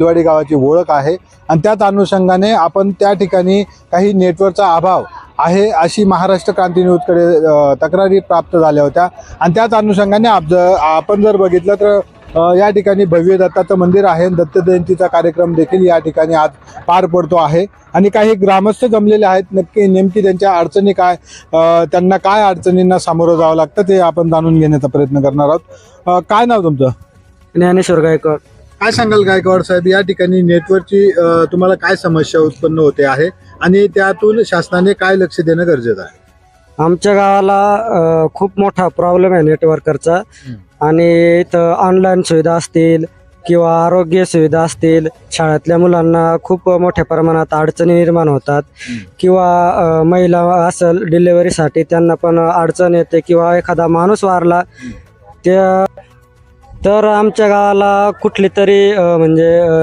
फुलवाडी गावाची ओळख आहे. आणि त्याच अनुषंगाने आपण त्या ठिकाणी काही नेटवर्कचा अभाव आहे अशी महाराष्ट्र क्रांती न्यूजकडे तक्रारी प्राप्त झाल्या होत्या. आणि त्याच अनुषंगाने आप आपण जर बघितलं तर या ठिकाणी भव्य दत्ताचं मंदिर आहे. दत्त जयंतीचा कार्यक्रम देखील या ठिकाणी आज पार पडतो आहे. आणि काही ग्रामस्थ जमलेले आहेत. नक्की नेमकी त्यांच्या अडचणी काय त्यांना काय अडचणींना सामोरं जावं लागतं ते आपण जाणून घेण्याचा प्रयत्न करणार आहोत. काय नाव तुमचं? ज्ञानेश्वर गायकवाड. काय सांगाल गायकवाड साहेब? या ठिकाणी नेटवर्कची अ, तुम्हाला काय समस्या उत्पन्न होते आहे? आणि त्यातून शासनाने काय लक्ष देणं गरजेचं आहे? आमच्या गावाला अ, खूप मोठा प्रॉब्लेम आहे नेटवर्करचा आणि इथं ऑनलाईन सुविधा असतील किंवा आरोग्य सुविधा असतील शाळेतल्या मुलांना खूप मोठ्या प्रमाणात अडचणी निर्माण होतात. किंवा अ, महिला असेल डिलिव्हरीसाठी त्यांना पण अडचण येते किंवा एखादा माणूस वारला त्या तर आमच्या गावाला कुठली तरी अ, म्हणजे अ,